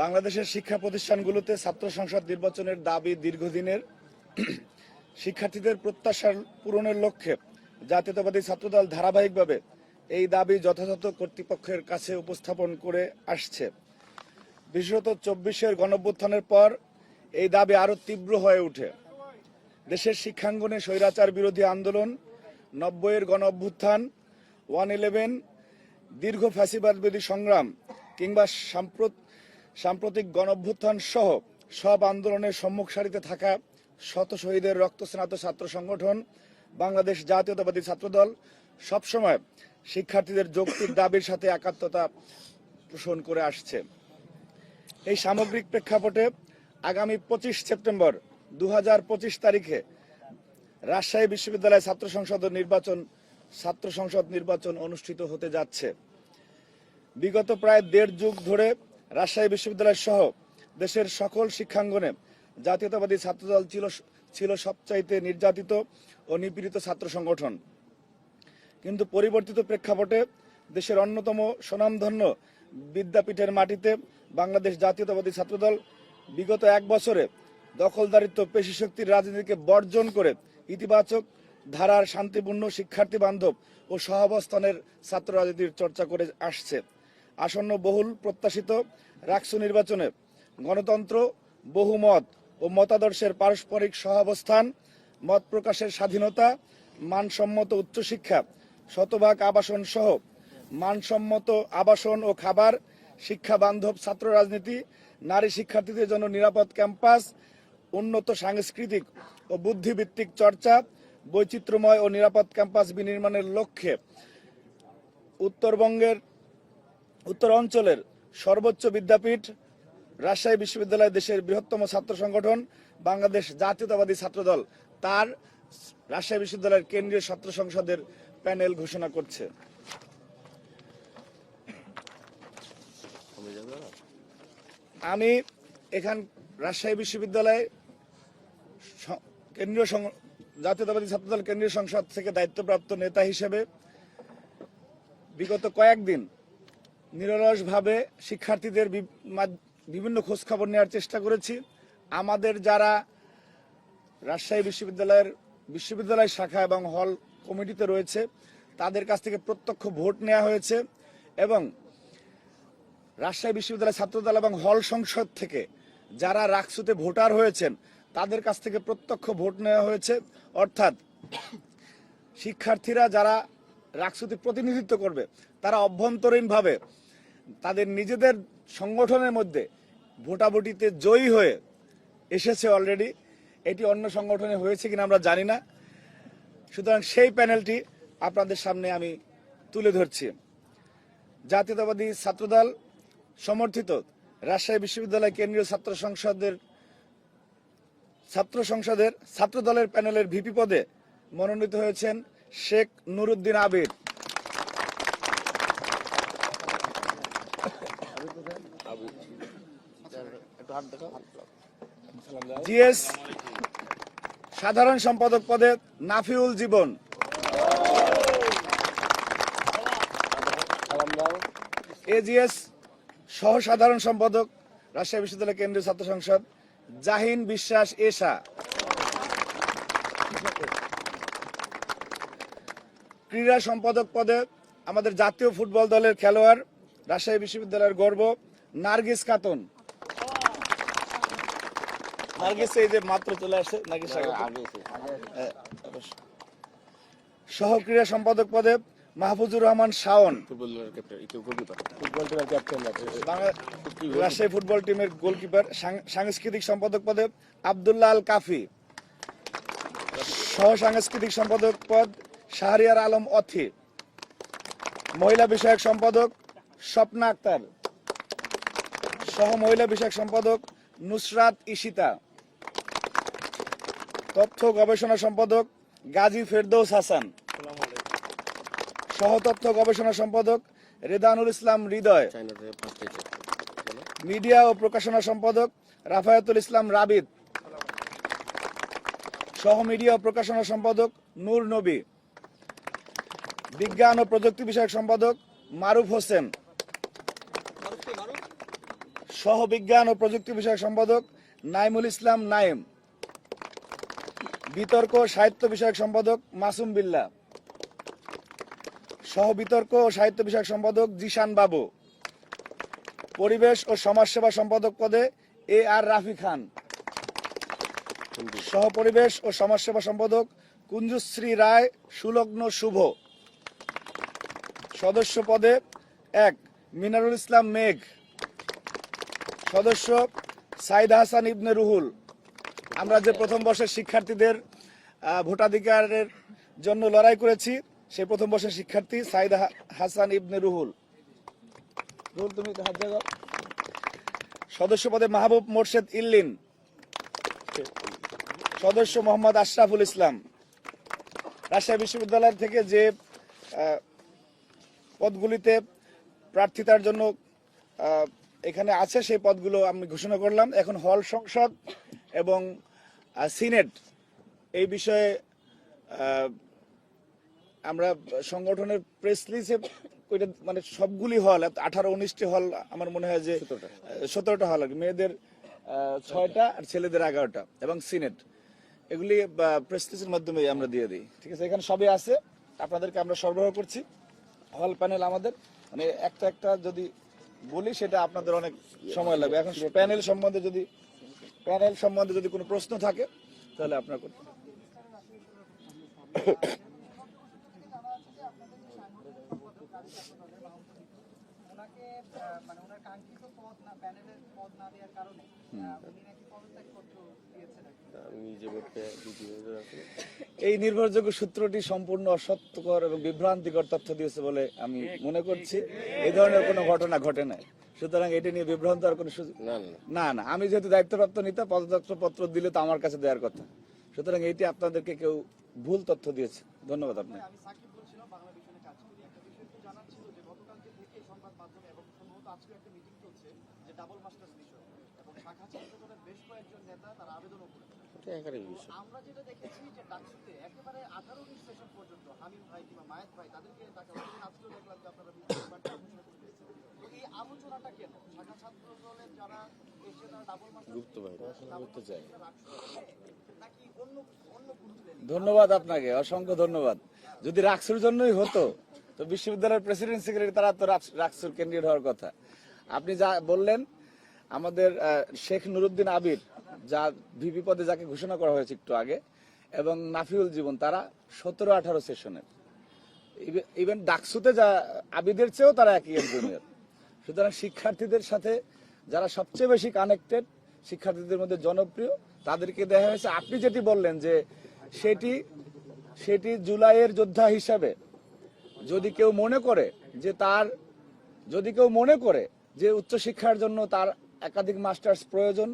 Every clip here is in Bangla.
বাংলাদেশের শিক্ষা প্রতিষ্ঠানগুলোতে ছাত্র সংসদ নির্বাচনের দাবি দীর্ঘদিনের। শিক্ষার্থীদের প্রত্যাশার পূরণের লক্ষ্যে জাতীয়তাবাদী ছাত্রদল ধারাবাহিকভাবে এই দাবি যথাযথ কর্তৃপক্ষের কাছে উপস্থাপন করে আসছে। বিশেষত চব্বিশের গণভ্যুত্থানের পর এই দাবি আরও তীব্র হয়ে ওঠে। দেশের শিক্ষাঙ্গনে স্বৈরাচার বিরোধী আন্দোলন, নব্বইয়ের গণ অভ্যুত্থান ওয়ান ইলেভেন, দীর্ঘ ফ্যাসিবাদ বিরোধী সংগ্রাম কিংবা সাম্প্রত সাম্প্রতিক গণ অভ্যুত্থান সহ সব আন্দোলনের সম্মুখ সারিতে থাকা শত শহীদের রক্তস্নাত ছাত্র সংগঠন, বাংলাদেশ জাতীয়তাবাদী ছাত্রদল সবসময় শিক্ষার্থীদের যৌক্তিক দাবির সাথে একাত্মতা পোষণ করে আসছে। এই সামগ্রিক প্রেক্ষাপটে আগামী পঁচিশ সেপ্টেম্বর দু হাজার পঁচিশ তারিখে রাজশাহী বিশ্ববিদ্যালয় ছাত্র সংসদ নির্বাচন, ছাত্র সংসদ নির্বাচন অনুষ্ঠিত হতে যাচ্ছে। বিগত প্রায় দেড় যুগ ধরে রাজশাহী বিশ্ববিদ্যালয় সহ দেশের সকল শিক্ষাঙ্গনে জাতীয়তাবাদী ছাত্রদল ছিল ছিল সবচাইতে নির্যাতিত ও নিপীড়িত ছাত্র সংগঠন। কিন্তু পরিবর্তিত প্রেক্ষাপটে দেশের অন্যতম স্বনামধন্য বিদ্যাপীঠের মাটিতে বাংলাদেশ জাতীয়তাবাদী ছাত্রদল বিগত এক বছরে দখলদারিত্ব পেশি শক্তির রাজনীতিকে বর্জন করে ইতিবাচক ধারার শান্তিপূর্ণ শিক্ষার্থী বান্ধব ও সহাবস্থানের ছাত্র রাজনীতির চর্চা করে আসছে। আসন্ন বহুল প্রত্যাশিত রাকসু নির্বাচনে গণতন্ত্র, বহুমত ও মতাদর্শের পারস্পরিক সহাবস্থান, মত প্রকাশের স্বাধীনতা, মানসম্মত উচ্চশিক্ষা, শতভাগ আবাসন সহ মানসম্মত আবাসন ও খাবার, শিক্ষা বান্ধব ছাত্র রাজনীতি, নারী শিক্ষার্থীদের জন্য নিরাপদ ক্যাম্পাস, উন্নত সাংস্কৃতিক ও বুদ্ধিভিত্তিক চর্চা, বৈচিত্র্যময় ও নিরাপদ ক্যাম্পাস বিনির্মাণের লক্ষ্যে উত্তরবঙ্গের উত্তর অঞ্চলের সর্বোচ্চ বিদ্যাপীঠ রাজশাহী বিশ্ববিদ্যালয় দেশের বৃহত্তম ছাত্র সংগঠন বাংলাদেশ জাতীয়তাবাদী ছাত্রদল। তার রাজশাহী বিশ্ববিদ্যালয়ের কেন্দ্রীয় ছাত্র সংসদের প্যানেল ঘোষণা করছে। আমি এখান রাজশাহী বিশ্ববিদ্যালয়ে কেন্দ্রীয় জাতীয়তাবাদী ছাত্রদল কেন্দ্রীয় সংসদ থেকে দায়িত্বপ্রাপ্ত নেতা হিসেবে বিগত কয়েকদিন নিরলসভাবে শিক্ষার্থীদের বিভিন্ন খোঁজখবর নেওয়ার চেষ্টা করেছি। আমাদের যারা রাজশাহী বিশ্ববিদ্যালয়ের বিশ্ববিদ্যালয় শাখা এবং হল কমিটিতে রয়েছে, তাদের কাছ থেকে প্রত্যক্ষ ভোট নেওয়া হয়েছে এবং রাজশাহী বিশ্ববিদ্যালয় ছাত্রদল এবং হল সংসদ থেকে যারা রাকসুতে ভোটার হয়েছেন, তাদের কাছ থেকে প্রত্যক্ষ ভোট নেওয়া হয়েছে। অর্থাৎ শিক্ষার্থীরা যারা রাকসুতে প্রতিনিধিত্ব করবে, তারা অভ্যন্তরীণভাবে তাদের নিজেদের সংগঠনের মধ্যে ভোটাভুটিতে জয়ী হয়ে এসেছে অলরেডি এটি অন্য সংগঠনে হয়েছে কিনা আমরা জানি না। সুতরাং সেই প্যানেলটি আপনাদের সামনে আমি তুলে ধরছি। জাতীয়তাবাদী ছাত্রদল সমর্থিত রাজশাহী বিশ্ববিদ্যালয় কেন্দ্রীয় ছাত্র সংসদের ছাত্র সংসদের ছাত্রদলের প্যানেলের ভিপি পদে মনোনীত হয়েছেন শেখ নুরুদ্দিন জিএস, সাধারণ সম্পাদক পদে নাফিউল জীবন। এজিএস সহ সাধারণ সম্পাদক, রাজশাহী বিশ্ববিদ্যালয় কেন্দ্রীয় ছাত্র সংসদ, জাহিন বিশ্বাস এশা। ক্রীড়া সম্পাদক পদে আমাদের জাতীয় ফুটবল দলের খেলোয়াড়, রাজশাহী বিশ্ববিদ্যালয়ের গর্ব নার্গিস খাতুন। নার্গিস এই যে মাত্র চলে আসছে নার্গিস। হ্যাঁ, অবশ্যই। সহ ক্রীড়া সম্পাদক পদে মাহফুজুর রহমান শাওন। রাজশাহী ফুটবল টিমের গোলকিপার সাং- সাংস্কৃতিক সম্পাদক পদে আবদুল্লাহ আল কাফি। সহ সাংস্কৃতিক সম্পাদক পদ শাহরিয়ার আলম অথি। মহিলা বিষয়ক সম্পাদক স্বপ্না আক্তার। সহ মহিলা বিষয়ক সম্পাদক নুসরাত ইশিতা তথ্য গবেষণা সম্পাদক গাজী ফেরদৌস হাসান। সহ তথ্য গবেষণা সম্পাদক রেদানুল ইসলাম হৃদয়। মিডিয়া ও প্রকাশনা সম্পাদক রাফায়াতুল ইসলাম রাবিদ সহ মিডিয়া ও প্রকাশনা সম্পাদক নূর নবী। বিজ্ঞান ও প্রযুক্তি বিষয়ক সম্পাদক মারুফ হোসেন। সহ বিজ্ঞান ও প্রযুক্তি বিষয়ক সম্পাদক নাইমুল ইসলাম নাইম বিতর্ক সাহিত্য বিষয়ক সম্পাদক মাসুম বিল্লা। সহ বিতর্ক ও সাহিত্য বিষয়ক সম্পাদক জিশান বাবু। পরিবেশ ও সমাজসেবা সম্পাদক পদে এ আর রাফি খান। সহ পরিবেশ ও সমাজসেবা সম্পাদক কুঞ্জশ্রী রায় সুলগ্ন শুভ। সদস্য পদে এক, মিনারুল ইসলাম মেঘ। সদস্য সাইদ হাসান ইবনে রুহুল। আমরা যে প্রথম বর্ষের শিক্ষার্থীদের ভোটাধিকারের জন্য লড়াই করেছি, সেই প্রথম বর্ষের শিক্ষার্থী সাইদ হাসান ইবনে রুহুল। রুহুল, তুমি সদস্য পদে মাহবুব মোর্শেদ ইল্লিন। সদস্য মোহাম্মদ আশরাফুল ইসলাম। রাজশাহী বিশ্ববিদ্যালয় থেকে যে পদগুলিতে প্রার্থিতার জন্য এখানে আছে সেই পদগুলো আমি ঘোষণা করলাম। এখন হল সংসদ এবং সিনেট। এই বিষয়ে আমরা সংগঠনের প্রেস লিস্টে ওইটা মানে সবগুলি হল আঠারো উনিশটি হল আমার মনে হয় যে সতেরোটা। হল আর মেয়েদের ছয়টা আর ছেলেদের এগারোটা এবং সিনেট। এগুলি প্রেস লিস্টের মাধ্যমে আমরা দিয়ে দিই। ঠিক আছে এখানে সবই আছে। আপনাদেরকে আমরা সরবরাহ করছি। হল প্যানেল আমাদের। মানে একটা একটা যদি বলি সেটা আপনাদের অনেক সময় লাগবে। এখন প্যানেল সম্বন্ধে যদি প্যানেল সম্বন্ধে যদি কোনো প্রশ্ন থাকে তাহলে আপনার করতে মানে ওনার কাঙ্ক্ষিত পদ না প্যানেলের পদ না দেওয়ার কারণে উনি নাকি পদত্যাগ পত্র দিয়েছেন। আমি নিজে বলতে এই নির্ভরযোগ্য সূত্রটি সম্পূর্ণ অসত্যকর এবং বিভ্রান্তিকর তথ্য দিয়েছে বলে আমি মনে করছি। এই ধরনের কোনো ঘটনা ঘটে নাই। সুতরাং এটি নিয়ে বিভ্রান্ত আর কোনো সুযোগ না না। না না। আমি যেহেতু দায়িত্বপ্রাপ্ত নিতে পদত্যাগ পত্র দিলে তো আমার কাছে দেওয়ার কথা। সুতরাং এটি আপনাদেরকে কেউ ভুল তথ্য দিয়েছে। ধন্যবাদ আপনাকে। আমি সাকিব বলছিলাম বাংলা ভিশনে কাজ করি। একটা বিষয় একটু জানার ছিল যে গতকালকে থেকে সংবাদ মাধ্যমে এবং সম্ভবত আজকে একটা মিটিং চলছে যে ডাবল মাস্টার্স বিষয়। এবং শাখা ছাত্রদলের বেশ কয়েকজন নেতা তারা আবেদনও করেছে এটা বিষয়। আমরা যেটা দেখেছি যে ডাকসুতে একেবারে আঠারো সেশন পর্যন্ত হামিম ভাই কিংবা মায়ের ভাই তাদেরকে ডাকা। আজকেও দেখলাম যে আপনারা এই আলোচনাটা কেন? শাখা ছাত্র দলের যারা এসে তারা ডাবল গুপ্ত ভাইরা আসলে চাই নাকি অন্য অন্য ধন্যবাদ আপনাকে অসংখ্য ধন্যবাদ। যদি রাক্সুর জন্যই হতো তো বিশ্ববিদ্যালয়ের প্রেসিডেন্ট সেক্রেটারি তারা তো রাক্স- রাক্সুর কেন্দ্রীয় হওয়ার কথা। আপনি যা বললেন আমাদের আহ, শেখ নুরুদ্দিন আবির যা ভিপি পদে যাকে ঘোষণা করা হয়েছে একটু আগে, এবং নাফিউল জীবন, তারা সতেরো আঠারো সেশনের। ইভেন ডাকসুতে যা, আবিদের চেয়েও তারা একই জুনিয়র। সুতরাং শিক্ষার্থীদের সাথে যারা সবচেয়ে বেশি কানেক্টেড শিক্ষার্থীদের মধ্যে জনপ্রিয়, তাদেরকে দেখা হয়েছে। আপনি যেটি বললেন যে সেটি সেটি জুলাইয়ের যোদ্ধা হিসাবে যদি কেউ মনে করে যে তার, যদি কেউ মনে করে যে উচ্চশিক্ষার জন্য তার একাধিক মাস্টার্স প্রয়োজন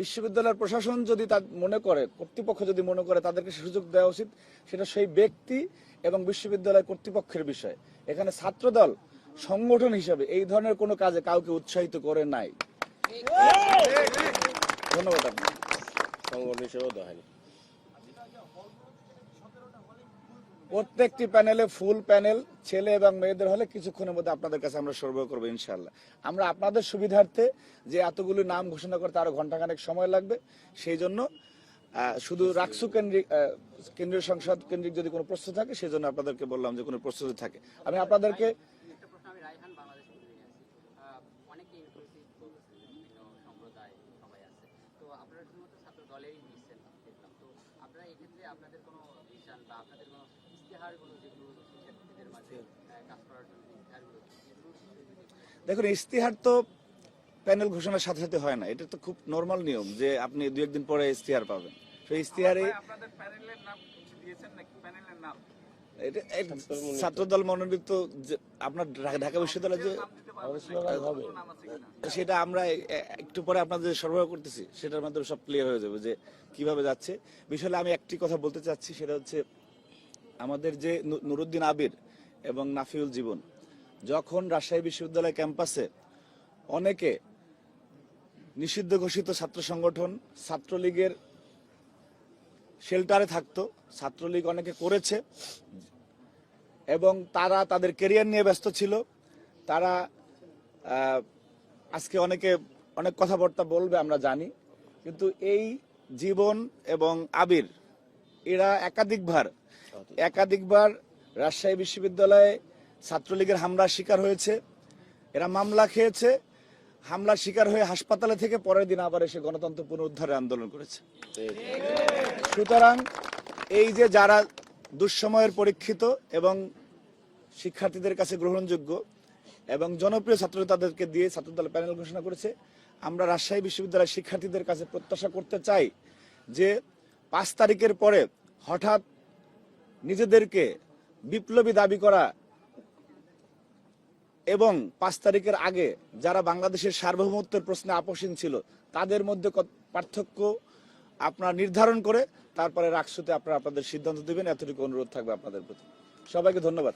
বিশ্ববিদ্যালয়ের প্রশাসন যদি তা মনে করে কর্তৃপক্ষ যদি মনে করে তাদেরকে সুযোগ দেওয়া উচিত সেটা সেই ব্যক্তি এবং বিশ্ববিদ্যালয় কর্তৃপক্ষের বিষয়। এখানে ছাত্রদল সংগঠন হিসাবে এই ধরনের কোনো কাজে কাউকে উৎসাহিত করে নাই। ধন্যবাদ আপনাকে। সংগঠন হিসেবেও দেওয়া প্রত্যেকটি প্যানেলে ফুল প্যানেল ছেলে এবং মেয়েদের হলে কিছুক্ষণের মধ্যে আপনাদের কাছে আমরা সরবরাহ করব ইনশাল্লাহ আমরা আপনাদের সুবিধার্থে যে এতগুলো নাম ঘোষণা করতে আরও ঘন্টাখানেক সময় লাগবে, সেই জন্য শুধু রাকসু কেন্দ্রিক কেন্দ্রীয় সংসদ কেন্দ্রিক যদি কোনো প্রশ্ন থাকে, সেই জন্য আপনাদেরকে বললাম যে কোনো প্রস্তুতি থাকে। আমি আপনাদেরকে আপনাদের কোনো ভিশন বা আপনাদের কোনো ইশতেহারগুলো যেগুলো শিক্ষার্থীদের মাঝে কাজ করার জন্য ইশতেহারগুলো দেখুন ইস্তিহার তো প্যানেল ঘোষণার সাথে সাথে হয় না। এটা তো খুব নর্মাল নিয়ম যে আপনি দু একদিন পরে ইস্তিহার পাবেন। সেই ছাত্রদল মনোনীত। আপনার ঢাকা- বিশ্ববিদ্যালয়ে যে সেটা আমরা একটু পরে আপনাদের সরবরাহ করতেছি। সেটার মাধ্যমে সব ক্লিয়ার হয়ে যাবে যে কীভাবে যাচ্ছে। বিষয়ে আমি একটি কথা বলতে চাচ্ছি সেটা হচ্ছে আমাদের যে নুরুদ্দিন আবির এবং নাফিউল জীবন, যখন রাজশাহী বিশ্ববিদ্যালয় ক্যাম্পাসে অনেকে নিষিদ্ধ ঘোষিত ছাত্র সংগঠন ছাত্রলীগের শেল্টারে থাকতো, ছাত্রলীগ অনেকে করেছে, এবং তারা তাদের কেরিয়ার নিয়ে ব্যস্ত ছিল, তারা আজকে অনেকে অনেক কথাবার্তা বলবে, আমরা জানি, কিন্তু এই জীবন এবং আবির, এরা একাধিকবার একাধিকবার রাজশাহী বিশ্ববিদ্যালয়ে ছাত্রলীগের হামলার শিকার হয়েছে। এরা মামলা খেয়েছে। হামলার শিকার হয়ে হাসপাতালে থেকে পরের দিন আবার এসে গণতন্ত্র পুনরুদ্ধারে আন্দোলন করেছে। সুতরাং এই যে যারা দুঃসময়ের পরীক্ষিত এবং শিক্ষার্থীদের কাছে গ্রহণযোগ্য এবং জনপ্রিয় ছাত্র তাদেরকে দিয়ে ছাত্রদল প্যানেল ঘোষণা করেছে, আমরা রাজশাহী বিশ্ববিদ্যালয়ের শিক্ষার্থীদের কাছে প্রত্যাশা করতে চাই যে পাঁচ তারিখের পরে হঠাৎ নিজেদেরকে বিপ্লবী দাবি করা এবং পাঁচ তারিখের আগে যারা বাংলাদেশের সার্বভৌমত্বের প্রশ্নে আপোষীন ছিল, তাদের মধ্যে পার্থক্য আপনারা নির্ধারণ করে তারপরে রাকসুতে আপনারা আপনাদের সিদ্ধান্ত দেবেন। এতটুকু অনুরোধ থাকবে আপনাদের প্রতি। সবাইকে ধন্যবাদ।